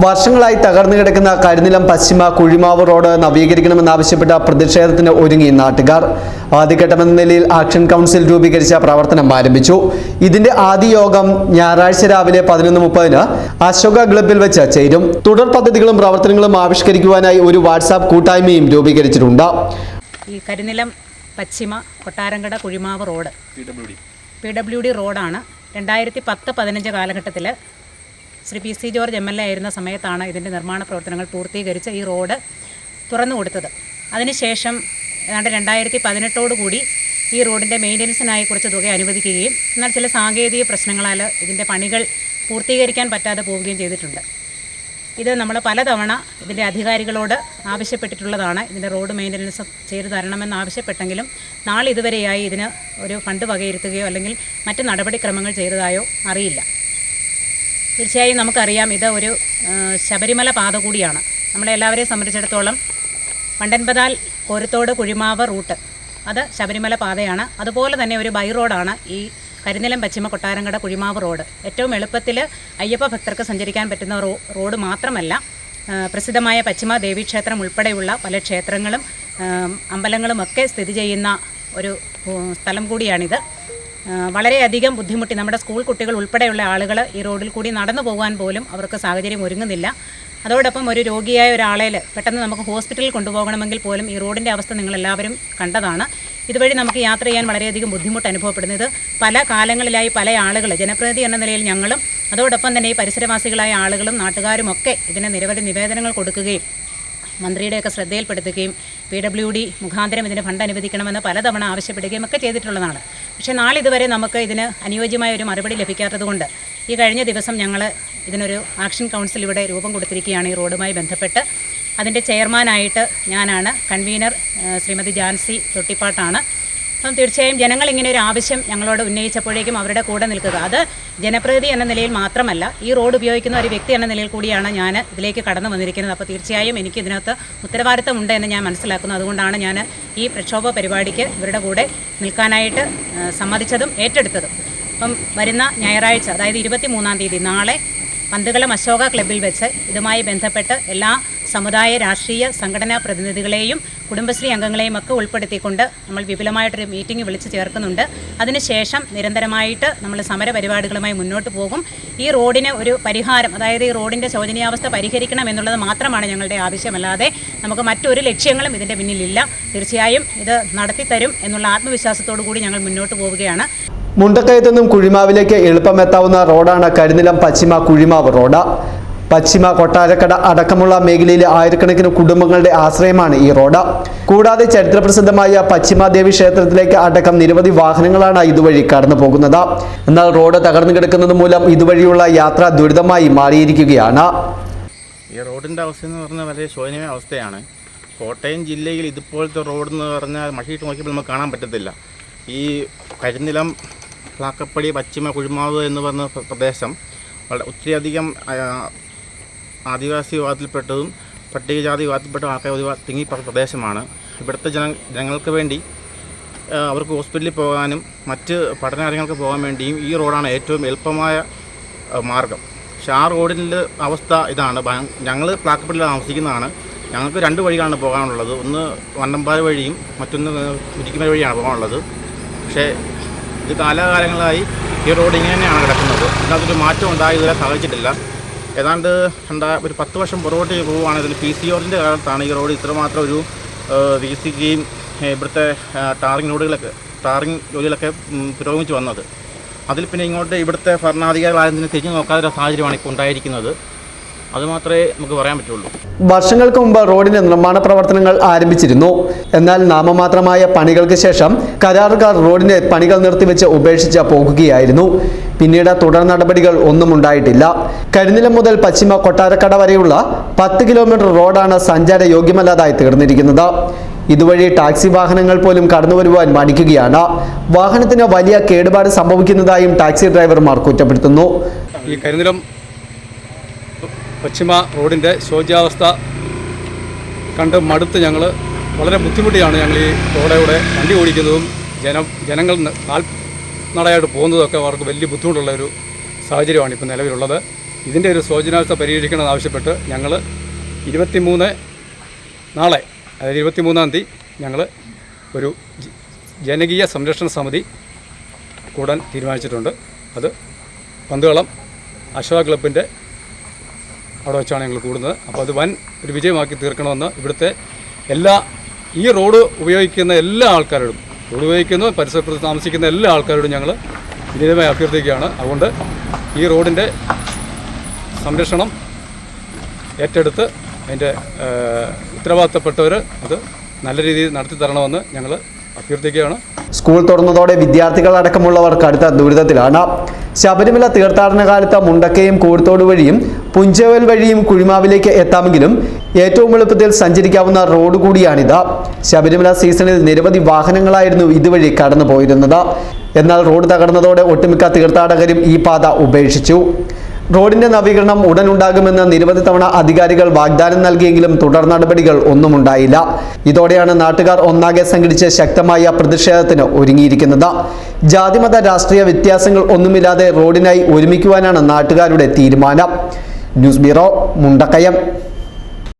വർഷങ്ങളായി തകർന്നു കിടക്കുന്ന കരിനിലം പശ്ചിമ കുഴിമാവ് റോഡ് നവീകരിക്കണമെന്നാവശ്യപ്പെട്ട പ്രതിഷേധത്തിന് ഒരുങ്ങി നാട്ടുകാർ. ആദ്യഘട്ടമെന്ന നിലയിൽ ആക്ഷൻ കൗൺസിൽ രൂപീകരിച്ച പ്രവർത്തനം ആരംഭിച്ചു. ഇതിന്റെ ആദ്യ യോഗം ഞായറാഴ്ച രാവിലെ പതിനൊന്ന് മുപ്പതിന് അശോക ക്ലബിൽ വെച്ച് ചേരും. തുടർ പദ്ധതികളും പ്രവർത്തനങ്ങളും ആവിഷ്കരിക്കുവാനായി ഒരു വാട്സാപ്പ് കൂട്ടായ്മയും രൂപീകരിച്ചിട്ടുണ്ട്. ഈ Karinilam Paschima Kottarakada Kuzhimavu road. P W D. റോഡാണ്. രണ്ടായിരത്തി പത്ത് പതിനഞ്ച് കാലഘട്ടത്തിൽ Shri P C George M L A ആയിരുന്ന സമയത്താണ് ഇതിന്റെ നിർമ്മാണ പ്രവർത്തനങ്ങൾ പൂർത്തീകരിച്ച് ഈ റോഡ് തുറന്നു കൊടുത്തത്. അതിനുശേഷം ഏതാണ്ട് രണ്ടായിരത്തി പതിനെട്ടോടു കൂടി ഈ റോഡിന്റെ മെയിന്റനൻസിനായി കുറച്ച് തുക അനുവദിക്കുകയും എന്നാൽ ചില സാങ്കേതിക പ്രശ്നങ്ങളാൽ ഇതിന്റെ പണികൾ പൂർത്തീകരിക്കാൻ പറ്റാതെ പോവുകയും ചെയ്തിട്ടുണ്ട്. ഇത് നമ്മൾ പലതവണ ഇതിന്റെ അധികാരികളോട് ആവശ്യപ്പെട്ടിട്ടുള്ളതാണ്. ഇതിന്റെ റോഡ് മെയിന്റനൻസ് ചെയ്തു തരണമെന്ന് ആവശ്യപ്പെട്ടെങ്കിലും നാളെ ഇതുവരെയായി ഇതിന് ഒരു ഫണ്ട് വകയിരുത്തുകയോ അല്ലെങ്കിൽ മറ്റ് നടപടിക്രമങ്ങൾ ചെയ്തതായോ അറിയില്ല. തീർച്ചയായും നമുക്കറിയാം ഇത് ഒരു ശബരിമല പാത കൂടിയാണ്. നമ്മളെ നമ്മളെല്ലാവരെയും സംബന്ധിച്ചിടത്തോളം വണ്ടൻപതാൽ കോരത്തോട് കുഴിമാവ് റൂട്ട് അത് ശബരിമല പാതയാണ്. അതുപോലെ തന്നെ ഒരു ബൈ റോഡാണ് ഈ കരിനിലം പശ്ചിമ കൊട്ടാരങ്കട കുഴിമാവ് റോഡ്. ഏറ്റവും എളുപ്പത്തിൽ അയ്യപ്പ ഭക്തർക്ക് സഞ്ചരിക്കാൻ പറ്റുന്ന റോഡ് മാത്രമല്ല പ്രസിദ്ധമായ പശ്ചിമ ദേവീക്ഷേത്രം ഉൾപ്പെടെയുള്ള പല ക്ഷേത്രങ്ങളും അമ്പലങ്ങളുമൊക്കെ സ്ഥിതി ചെയ്യുന്ന ഒരു സ്ഥലം കൂടിയാണിത്. വളരെയധികം ബുദ്ധിമുട്ടി. നമ്മുടെ സ്കൂൾ കുട്ടികൾ ഉൾപ്പെടെയുള്ള ആളുകൾ ഈ റോഡിൽ കൂടി നടന്നു പോകാൻ പോലും അവർക്ക് സാഹചര്യം ഒരുങ്ങുന്നില്ല. അതോടൊപ്പം ഒരു രോഗിയായ ഒരാളെ പെട്ടെന്ന് നമുക്ക് ഹോസ്പിറ്റലിൽ കൊണ്ടുപോകണമെങ്കിൽ പോലും ഈ റോഡിന്റെ അവസ്ഥ നിങ്ങൾ എല്ലാവരും കണ്ടതാണ്. ഇതുവഴി നമുക്ക് യാത്ര ചെയ്യാൻ വളരെയധികം ബുദ്ധിമുട്ട് അനുഭവപ്പെടുന്നു ഇത് പല കാലങ്ങളിലായി പല ആളുകൾ ജനപ്രതിനിധി എന്ന നിലയിൽ ഞങ്ങളും അതോടൊപ്പം തന്നെ ഈ പരിസരവാസികളായ ആളുകളും നാട്ടുകാരും ഒക്കെ ഇതിന് നിരവധി നിവേദനങ്ങൾ കൊടുക്കുകയും മന്ത്രിയുടെയൊക്കെ ശ്രദ്ധയിൽപ്പെടുത്തുകയും പി ഡബ്ല്യു ഡി മുഖാന്തരം ഇതിന് ഫണ്ട് അനുവദിക്കണമെന്ന് പലതവണ ആവശ്യപ്പെടുകയും ഒക്കെ ചെയ്തിട്ടുള്ളതാണ്. പക്ഷേ നാളിതുവരെ നമുക്ക് ഇതിന് അനുയോജ്യമായ ഒരു മറുപടി ലഭിക്കാത്തതുകൊണ്ട് ഈ കഴിഞ്ഞ ദിവസം ഞങ്ങൾ ഇതിനൊരു ആക്ഷൻ കൗൺസിൽ ഇവിടെ രൂപം കൊടുത്തിരിക്കുകയാണ് ഈ റോഡുമായി ബന്ധപ്പെട്ട്. അതിന്റെ ചെയർമാനായിട്ട് ഞാനാണ് കൺവീനർ ശ്രീമതി ജാൻസി തൊട്ടിപ്പാട്ടാണ്. അപ്പം തീർച്ചയായും ജനങ്ങൾ ഇങ്ങനെ ഒരു ആവശ്യം ഞങ്ങളോട് ഉന്നയിച്ചപ്പോഴേക്കും അവരുടെ കൂടെ നിൽക്കുക. അത് ജനപ്രതിനിധി എന്ന നിലയിൽ മാത്രമല്ല ഈ റോഡ് ഉപയോഗിക്കുന്ന ഒരു വ്യക്തി എന്ന നിലയിൽ കൂടിയാണ് ഞാൻ ഇതിലേക്ക് കടന്നു വന്നിരിക്കുന്നത്. അപ്പോൾ തീർച്ചയായും എനിക്ക് ഇതിനകത്ത് ഉത്തരവാദിത്തമുണ്ട് എന്ന് ഞാൻ മനസ്സിലാക്കുന്നു. അതുകൊണ്ടാണ് ഞാൻ ഈ പ്രക്ഷോഭ പരിപാടിക്ക് ഇവരുടെ കൂടെ നിൽക്കാനായിട്ട് സമ്മതിച്ചതും ഏറ്റെടുത്തതും. അപ്പം വരുന്ന ഞായറാഴ്ച അതായത് ഇരുപത്തി മൂന്നാം തീയതി നാളെ പന്തുകളം അശോക ക്ലബ്ബിൽ വെച്ച് ഇതുമായി ബന്ധപ്പെട്ട് എല്ലാ സമുദായ രാഷ്ട്രീയ സംഘടനാ പ്രതിനിധികളെയും കുടുംബശ്രീ അംഗങ്ങളെയും ഒക്കെ ഉൾപ്പെടുത്തിക്കൊണ്ട് നമ്മൾ വിപുലമായിട്ടൊരു മീറ്റിംഗ് വിളിച്ച് ചേർക്കുന്നുണ്ട്. അതിനുശേഷം നിരന്തരമായിട്ട് നമ്മൾ സമര പരിപാടികളുമായി മുന്നോട്ട് പോകും. ഈ റോഡിന് ഒരു പരിഹാരം അതായത് ഈ റോഡിന്റെ ശോചനീയാവസ്ഥ പരിഹരിക്കണം എന്നുള്ളത് മാത്രമാണ് ഞങ്ങളുടെ ആവശ്യമല്ലാതെ നമുക്ക് മറ്റൊരു ലക്ഷ്യങ്ങളും ഇതിന്റെ പിന്നിലില്ല. തീർച്ചയായും ഇത് നടത്തിത്തരും എന്നുള്ള ആത്മവിശ്വാസത്തോടു കൂടി ഞങ്ങൾ മുന്നോട്ട് പോവുകയാണ്. മുണ്ടക്കയത്തു നിന്നും കുഴിമാവിലേക്ക് എളുപ്പമെത്താവുന്ന റോഡാണ് കരിനിലം പശ്ചിമ കുഴിമാവ് റോഡ്. പശ്ചിമ കൊട്ടാരക്കട അടക്കമുള്ള മേഖലയിലെ ആയിരക്കണക്കിന് കുടുംബങ്ങളുടെ ആശ്രയമാണ് ഈ റോഡ്. കൂടാതെ ചരിത്രപ്രസിദ്ധമായ പശ്ചിമാദേവി ക്ഷേത്രത്തിലേക്ക് അടക്കം നിരവധി വാഹനങ്ങളാണ് ഇതുവഴി കടന്നു പോകുന്നത് എന്നാൽ റോഡ് തകർന്നു കിടക്കുന്നത് മൂലം ഇതുവഴിയുള്ള യാത്ര ദുരിതമായി മാറിയിരിക്കുകയാണ്. ഈ റോഡിന്റെ അവസ്ഥ എന്ന് പറഞ്ഞാൽ വളരെ ശോചനീയ അവസ്ഥയാണ്. കോട്ടയം ജില്ലയിൽ ഇതുപോലത്തെ റോഡ് എന്ന് പറഞ്ഞാൽ മഷീട്ട് നോക്കിയപ്പോൾ നമുക്ക് കാണാൻ പറ്റത്തില്ല. ഈ കരിനിലം പ്ലാക്കപ്പടി പശ്ചിമ കുഴിമാവ് എന്ന് പറഞ്ഞ പ്രദേശം വളരെ ഒത്തിരിയധികം ആദിവാസി വിഭാഗത്തിൽപ്പെട്ടതും പട്ടികജാതി വിഭാഗത്തിൽപ്പെട്ട ആൾക്കാർ ഒരു തിങ്ങി പ്രദേശമാണ്. ഇവിടുത്തെ ജന ജനങ്ങൾക്ക് വേണ്ടി അവർക്ക് ഹോസ്പിറ്റലിൽ പോകാനും മറ്റ് പഠനകാര്യങ്ങൾക്ക് പോകാൻ വേണ്ടിയും ഈ റോഡാണ് ഏറ്റവും എളുപ്പമായ മാർഗം. പക്ഷേ ആ റോഡിന്റെ അവസ്ഥ ഇതാണ്. ഞങ്ങൾ പ്ലാക്കപ്പള്ളിയിൽ താമസിക്കുന്നതാണ്. ഞങ്ങൾക്ക് രണ്ട് വഴികളാണ് പോകാനുള്ളത്. ഒന്ന് വണ്ടമ്പാല വഴിയും മറ്റൊന്ന് മുരിക്കുമല വഴിയാണ് പോകാനുള്ളത്. പക്ഷേ ഇത് കാലാകാലങ്ങളായി ഈ റോഡ് ഇങ്ങനെ തന്നെയാണ് കിടക്കുന്നത്. ഇതിനകത്തൊരു മാറ്റം ഉണ്ടായി ഇതുവരെ സാധിച്ചിട്ടില്ല ഏതാണ്ട് എന്താ ഒരു പത്ത് വർഷം പുറകോട്ട് പോവുകയാണ് ഇതിൽ പി സി ഓറിന്റെ കാലത്താണ് ഈ റോഡ് ഇത്രമാത്രം ഒരു വികസിക്കുകയും ഇവിടുത്തെ ടാറിങ് റോഡുകളൊക്കെ ടാറിങ് ജോലികളൊക്കെ പുരോഗമിച്ച് വന്നത്. അതിൽ പിന്നെ ഇങ്ങോട്ട് ഇവിടുത്തെ തന്നെ തിരിഞ്ഞു നോക്കാത്തൊരു സാഹചര്യമാണ് ഇപ്പോൾ ഉണ്ടായിരിക്കുന്നത്. അതുമാത്രമേ നമുക്ക് പറയാൻ പറ്റുള്ളൂ. വർഷങ്ങൾക്ക് മുമ്പ് റോഡിന്റെ നിർമ്മാണ പ്രവർത്തനങ്ങൾ ആരംഭിച്ചിരുന്നു. എന്നാൽ നാമമാത്രമായ പണികൾക്ക് ശേഷം കരാറുകാർ റോഡിന്റെ പണികൾ നിർത്തിവെച്ച് ഉപേക്ഷിച്ച് പോകുകയായിരുന്നു. പിന്നീട് തുടർ നടപടികൾ ഒന്നും ഉണ്ടായിട്ടില്ല. കരിനിലം മുതൽ പശ്ചിമ കൊട്ടാരക്കട വരെയുള്ള പത്ത് കിലോമീറ്റർ റോഡാണ് സഞ്ചാര യോഗ്യമല്ലാതായി തീർന്നിരിക്കുന്നത്. ഇതുവഴി ടാക്സി വാഹനങ്ങൾ പോലും കടന്നു വരുവാൻ മടിക്കുകയാണ്. വാഹനത്തിന് വലിയ കേടുപാട് സംഭവിക്കുന്നതായും ടാക്സി ഡ്രൈവർമാർ കുറ്റപ്പെടുത്തുന്നു. ഈ കരിനിലം പശ്ചിമ റോഡിന്റെ ശോച്യാവസ്ഥ കണ്ട് മടുത്ത് ഞങ്ങൾ വളരെ ബുദ്ധിമുട്ടിയാണ് ഞങ്ങൾ ഈ റോഡിലൂടെ വണ്ടി ഓടിക്കുന്നതും ജനം ജനങ്ങൾ നടയായിട്ട് പോകുന്നതൊക്കെ അവർക്ക് വലിയ ബുദ്ധിമുട്ടുള്ള ഒരു സാഹചര്യമാണ് ഇപ്പോൾ നിലവിലുള്ളത്. ഇതിന്റെ ഒരു സോചനാവസ്ഥ പരിഹരിക്കണമെന്ന് ആവശ്യപ്പെട്ട് ഞങ്ങൾ ഇരുപത്തിമൂന്ന് നാളെ അതായത് ഇരുപത്തിമൂന്നാം തീയതി ഞങ്ങൾ ഒരു ജനകീയ സംരക്ഷണ സമിതി കൂടാൻ തീരുമാനിച്ചിട്ടുണ്ട്. അത് പന്തുകളം അശോക ക്ലബിന്റെ അവിടെ വെച്ചാണ് ഞങ്ങൾ കൂടുന്നത്. അപ്പോൾ അത് വൻ ഒരു വിജയമാക്കി തീർക്കണമെന്ന് ഇവിടുത്തെ എല്ലാ ഈ റോഡ് ഉപയോഗിക്കുന്ന എല്ലാ ആൾക്കാരോടും റോഡ് ഉപയോഗിക്കുന്ന പരിസരത്ത് താമസിക്കുന്ന എല്ലാ ആൾക്കാരോടും ഞങ്ങൾ വിനീതമായി അഭ്യർത്ഥിക്കുകയാണ്. അതുകൊണ്ട് ഈ റോഡിന്റെ സംരക്ഷണം ഏറ്റെടുത്ത് അതിന്റെ ഉത്തരവാദിത്തപ്പെട്ടവർ അത് നല്ല രീതിയിൽ നടത്തി തരണമെന്ന് ഞങ്ങൾ അഭ്യർത്ഥിക്കുകയാണ്. സ്കൂൾ തുറന്നതോടെ വിദ്യാർത്ഥികൾ അടക്കമുള്ളവർ കടുത്ത ദുരിതത്തിലാണ്. ശബരിമല തീർത്ഥാടന കാലത്ത് മുണ്ടക്കയും കൂടത്തോട് വഴിയും പുഞ്ചവൽ വഴിയും കുഴിമാവിലേക്ക് എത്താമെങ്കിലും ഏറ്റവും എളുപ്പത്തിൽ സഞ്ചരിക്കാവുന്ന റോഡ് കൂടിയാണിത്. ശബരിമല സീസണിൽ നിരവധി വാഹനങ്ങളായിരുന്നു ഇതുവഴി കടന്നു പോയിരുന്നത് എന്നാൽ റോഡ് തകർന്നതോടെ ഒട്ടുമിക്ക തീർത്ഥാടകരും ഈ പാത ഉപേക്ഷിച്ചു. റോഡിന്റെ നവീകരണം ഉടൻ ഉണ്ടാകുമെന്ന് നിരവധി തവണ അധികാരികൾ വാഗ്ദാനം നൽകിയെങ്കിലും തുടർ നടപടികൾ ഒന്നും ഉണ്ടായില്ല ഇതോടെയാണ് നാട്ടുകാർ ഒന്നാകെ സംഘടിച്ച് ശക്തമായ പ്രതിഷേധത്തിന് ഒരുങ്ങിയിരിക്കുന്നത്. ജാതിമത രാഷ്ട്രീയ വ്യത്യാസങ്ങൾ ഒന്നുമില്ലാതെ റോഡിനായി ഒരുമിക്കുവാനാണ് നാട്ടുകാരുടെ തീരുമാനം. News mu ndakayam